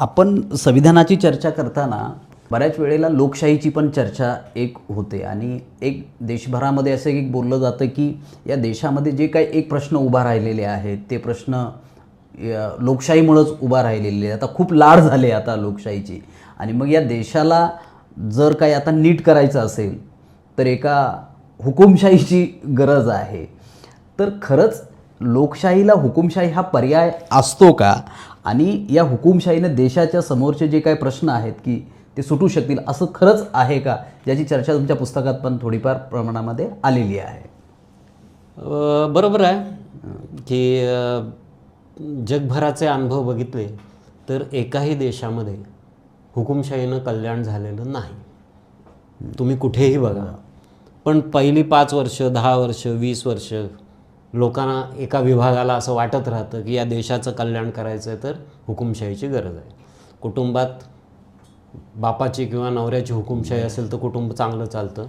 आपण संविधानाची चर्चा करताना बऱ्याच वेळेला लोकशाहीची पण चर्चा एक होते. आणि एक देशभरामध्ये असं एक बोललं जातं की या देशामध्ये जे काही एक प्रश्न उभा राहिलेले आहेत ते प्रश्न लोकशाहीमुळंच उभा राहिलेले आता खूप लाड झाले आता लोकशाहीची. आणि मग या देशाला जर काही आता नीट करायचं असेल तर एका हुकुमशाहीची गरज आहे. तर खरंच लोकशाहीला हुकुमशाही हा पर्याय असतो का? आणि या हुकुमशाहीने देशाच्या समोरचे जे काही प्रश्न आहेत की ते सुटू शकतील असं खरंच आहे का? ज्याची चर्चा तुमच्या पुस्तकात पण थोडीफार प्रमाणामध्ये आलेली आहे. बरोबर आहे की जगभराचे अनुभव बघितले तर एकाही देशामध्ये हुकुमशाहीनं कल्याण झालेलं नाही. तुम्ही कुठेही बघा. पण पहिली पाच वर्ष दहा वर्ष वीस वर्ष लोकांना एका विभागाला असं वाटत राहतं की या देशाचं कल्याण करायचं आहे तर हुकुमशाहीची गरज आहे. कुटुंबात बापाची किंवा नवऱ्याची हुकुमशाही असेल तर कुटुंब चांगलं चालतं.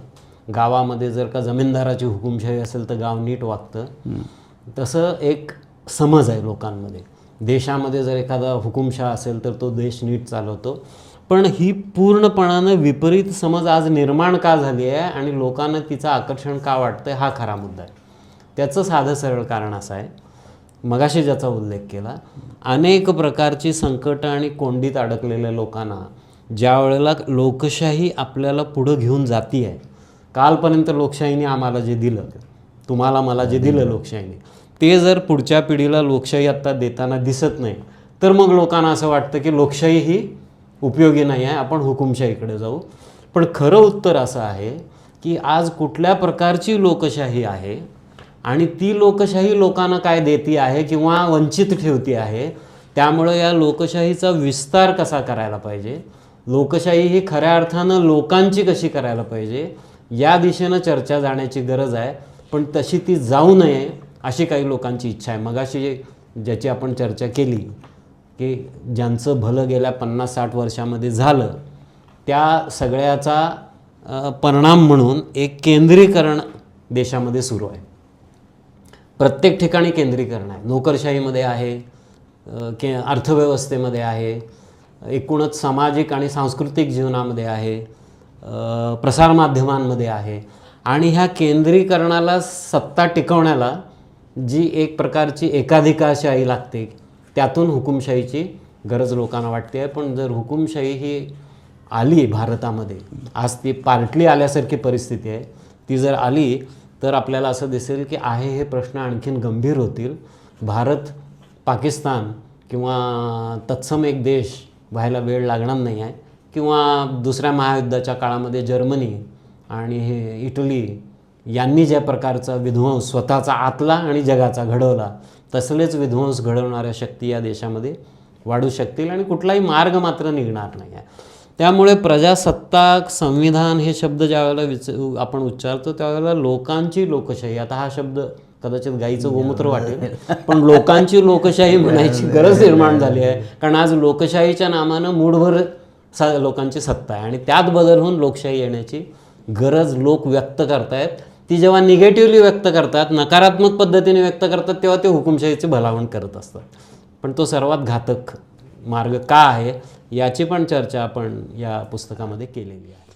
गावामध्ये जर का जमीनदाराची हुकुमशाही असेल तर गाव नीट वागतं. तसं एक समज आहे लोकांमध्ये. देशामध्ये जर एखादा हुकुमशाह असेल तर तो देश नीट चालवतो. पण ही पूर्णपणानं विपरीत समज आज निर्माण का झाली आहे आणि लोकांना तिचं आकर्षण का वाटतं हा खरा मुद्दा आहे. त्याचं साधं सरळ कारण असं आहे. मगाशी ज्याचा उल्लेख केला अनेक प्रकारची संकटं आणि कोंडीत अडकलेल्या लोकांना ज्या वेळेला लोकशाही आपल्याला पुढं घेऊन जाती आहे कालपर्यंत लोकशाहीने आम्हाला जे दिलं तुम्हाला मला जे दिलं लोकशाहीने ते जर पुढच्या पिढीला लोकशाही आत्ता देताना दिसत नाही तर मग लोकांना असं वाटतं की लोकशाही ही उपयोगी नाही आहे आपण हुकुमशाहीकडे जाऊ. पण खरं उत्तर असं आहे की आज कुठल्या प्रकारची लोकशाही आहे आणि ती लोकशाही लोकांना काय देती आहे किंवा वंचित ठेवती आहे त्यामुळं या लोकशाहीचा विस्तार कसा करायला पाहिजे? लोकशाही ही खऱ्या अर्थानं लोकांची कशी करायला पाहिजे? या दिशेनं चर्चा जाण्याची गरज आहे पण तशी ती जाऊ नये अशी काही लोकांची इच्छा आहे. मगाशी ज्याची आपण चर्चा केली की ज्यांचं भलं गेल्या पन्नास साठ वर्षामध्ये झालं त्या सगळ्याचा परिणाम म्हणून एक केंद्रीकरण देशामध्ये सुरू आहे. प्रत्येक ठिकाणी केंद्रीकरण आहे. नोकरशाहीमध्ये आहे के अर्थव्यवस्थेमध्ये आहे एकूणच सामाजिक आणि सांस्कृतिक जीवनामध्ये आहे प्रसारमाध्यमांमध्ये आहे. आणि ह्या केंद्रीकरणाला सत्ता टिकवण्याला जी एक प्रकारची एकाधिकारशाही लागते त्यातून हुकुमशाहीची गरज लोकांना वाटते आहे. पण जर हुकुमशाही ही आली भारतामध्ये आज ती पार्टली आल्यासारखी परिस्थिती आहे. ती जर आली तर आपल्याला असं दिसेल की आहे हे प्रश्न आणखीन गंभीर होतील. भारत पाकिस्तान किंवा तत्सम एक देश व्हायला वेळ लागणार नाही आहे. किंवा दुसऱ्या महायुद्धाच्या काळामध्ये जर्मनी आणि हे इटली यांनी ज्या प्रकारचा विध्वंस स्वतःचा आतला आणि जगाचा घडवला तसलेच विध्वंस घडवणाऱ्या शक्ती या देशामध्ये वाढू शकतील आणि कुठलाही मार्ग मात्र निघणार नाही आहे. त्यामुळे प्रजासत्ताक संविधान हे शब्द ज्यावेळेला विच आपण उच्चारतो त्यावेळेला लोकांची लोकशाही आता हा शब्द कदाचित गाईचं गोमूत्र वाटेल पण लोकांची लोकशाही म्हणायची गरज निर्माण झाली आहे. कारण आज लोकशाहीच्या नामानं मूडभर सा लोकांची सत्ता आहे. आणि त्यात बदल होऊन लोकशाही येण्याची गरज लोक व्यक्त करतायत. ती जेव्हा निगेटिव्हली व्यक्त करतात नकारात्मक पद्धतीने व्यक्त करतात तेव्हा ते हुकुमशाहीचे भलावण करत असतात. पण तो सर्वात घातक मार्ग का आहे? याची पण चर्चा आपण या पुस्तकामध्ये केलेली आहे.